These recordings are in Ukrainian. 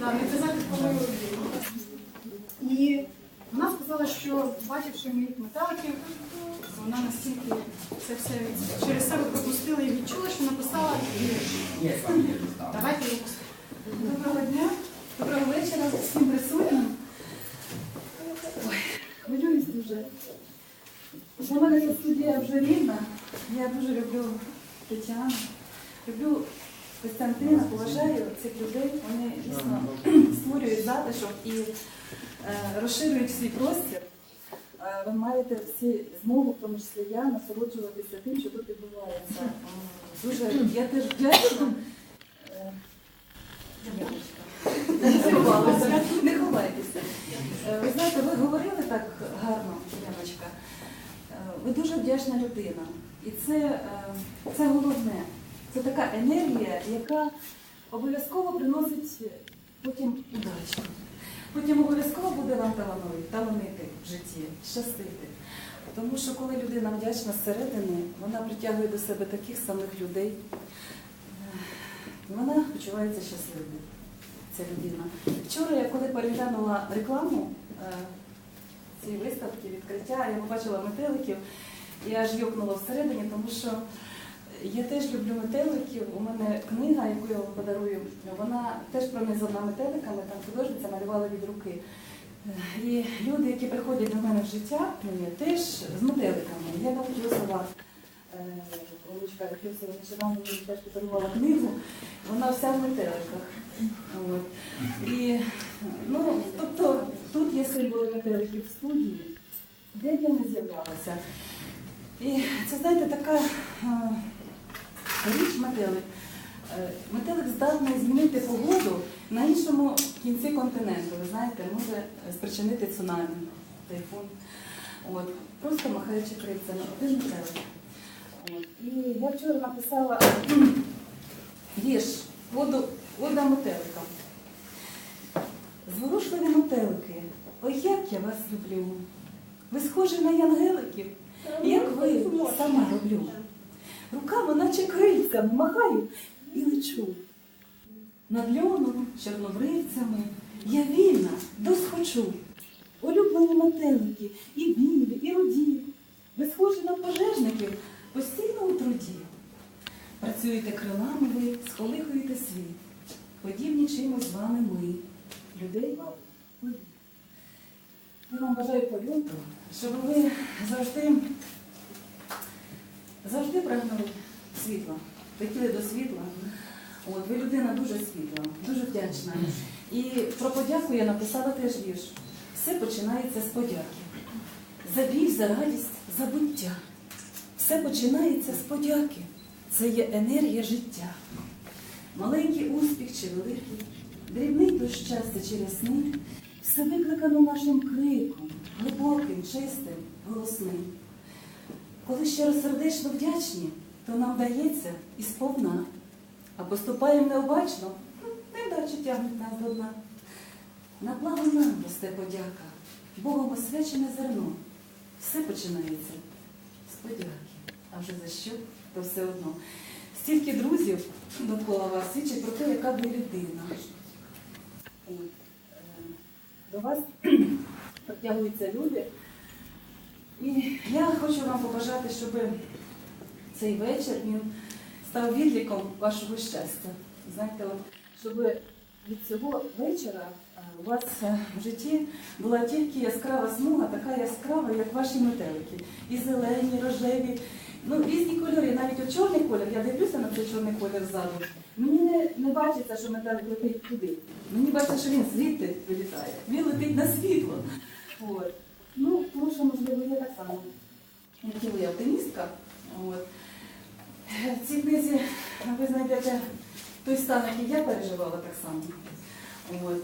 Да, не казати мою. І вона сказала, що бачивши моїх металиків, вона настільки це все через себе пропустила і відчула, що написала вірш. Давайте його послухаємо. Доброго дня, доброго вечора всім присутнім. Ой, хвилююсь дуже. Для мене ця студія вже рідна. Я дуже люблю Тетяну, люблю Костянтина, поважаю цих людей. Вони дійсно створюють затишок і е, розширюють свій простір. Е, Ви маєте всі змогу, в тому числі я, насолоджуватися тим, що тут відбувається. Дуже я теж вдячна. Е, Не ховайтеся. Ви знаєте, ви говорили так гарно, Яночка. Ви дуже вдячна людина. І це, це головне. Це така енергія, яка обов'язково приносить потім удачу. Потім обов'язково буде вам талановити, таланити в житті, щастити. Тому що коли людина вдячна зсередини, вона притягує до себе таких самих людей. Е, Вона почувається щасливою, ця людина. Вчора, я коли переглянула рекламу е, цієї виставки, відкриття, я побачила метеликів, і аж йокнула всередині, тому що я теж люблю метеликів. У мене книга, яку я вам подарую, вона теж пронизана метеликами, там художниця малювала від руки. Е, І люди, які приходять до мене в життя, теж з метеликами. Я Філосова, Олечка Філосова нещодавно мені теж подарувала книгу, вона вся в метеликах. От. І, ну, тобто, тут є символи метеликів в студії, де я не з'являлася. І це, знаєте, така е, річ метелик. Е, Метелик здатний змінити погоду на іншому кінці континенту. Ви знаєте, може спричинити цунамі, тайфун. От. Просто махаючи крильцями, один метелик. От. І я вчора написала вірш воду, вода метелика. Зворушливі метелики, ой, як я вас люблю. Ви схожі на янгеликів, як ви сама роблю. Руками, наче крильцями, махаю і лечу. Над льоном, чорнобривцями я вільна, досхочу. Улюблені метелики, і білі, і руді. Ви схожі на пожежників постійно у труді. Працюєте крилами ви, сколихуєте світ. Подібні чимось з вами ми. Людей вам. Я вам бажаю польоту, щоб ви завжди, завжди прагнули світла, хотіли до світла. От, ви людина дуже світла, дуже вдячна. І про подяку я написала теж вірш. Все починається з подяки. За біль, за радість, за буття. Все починається з подяки. Це є енергія життя. Маленький успіх чи великий, дрібний до щастя чи рясний, все викликано нашим криком, глибоким, чистим, голосним. Коли щиросердечно вдячні, то нам вдається і сповна, а поступаємо необачно, невдачі тягнуть нас до дна. На благо нам росте подяка, Богом освячене зерно. Все починається з подяки. А вже за що, то все одно. Стільки друзів довкола вас свідчить про те, яка ви людина. Е, До вас притягуються люди. І хочу вам побажати, щоб цей вечір він став відліком вашого щастя. Знаєте, щоб від цього вечора е, у вас в житті була тільки яскрава смуга, така яскрава, як ваші метелики. І зелені, і рожеві, ну різні кольори. Навіть от чорний колір, я дивлюся на цей чорний колір ззаду. Мені не, не бачиться, що метелик летить туди. Мені бачиться, що він звідти вилітає. Він летить на світло. От. Ну, тому що, можливо, я так само. Можливо, я оптимістка. От. В цій книзі ви знайдете той стан, який я переживала так само. От.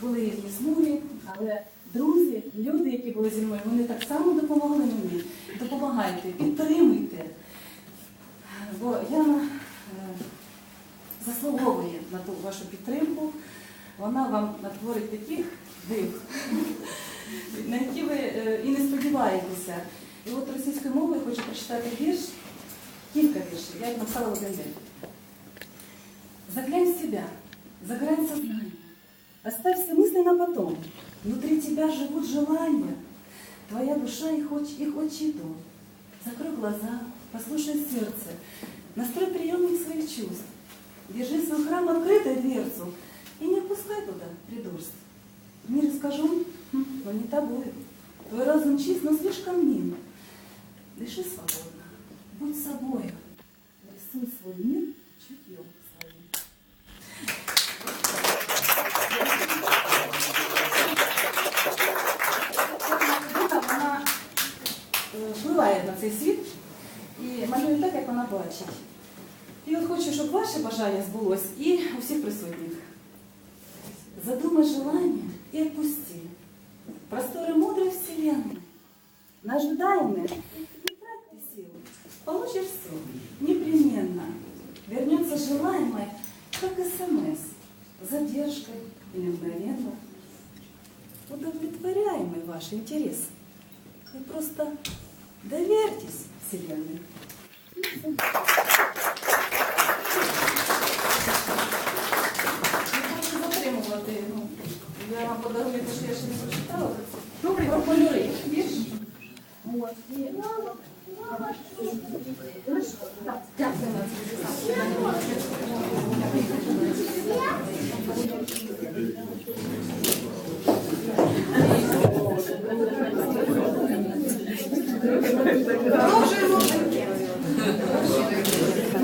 Були різні смуги, але друзі, люди, які були зі мною, вони так само допомогли мені. Допомагайте, підтримуйте. Бо Яна е, заслуговує на ту вашу підтримку. Вона вам натворить таких див, на які ви е, і не сподіваєтеся. І от російською мовою хочу прочитати вірш, кілька віршів, я їх написала в один день. Заглянь в себя, за грань сознания, Оставь все мысли на потом. Внутри тебя живут желания. Твоя душа их, оч- их хочет дом. Закрой глаза, послушай сердце. Настрой приемник своих чувств. Держи свой храм открытой дверцу. И не пускай туда придурств. Мир искажен, хм, но не тобой. Твой разум чист, но слишком мил. на цей світ і малює так, як вона бачить. І от хочу, щоб ваше бажання збулось і у всіх присутніх. Задумай желание и отпусти. Просторы мудрой вселенной. На ожидаемое не трать ты сил. Получишь все. Непременно. Вернется желаемое, как СМС. Задержкой или мгновенно. Удовлетворяемый ваш интерес. Вы просто доверьтесь вселенной. Ну, я вам подарую те, що я ще не прочитала. Добре, про кольори. От.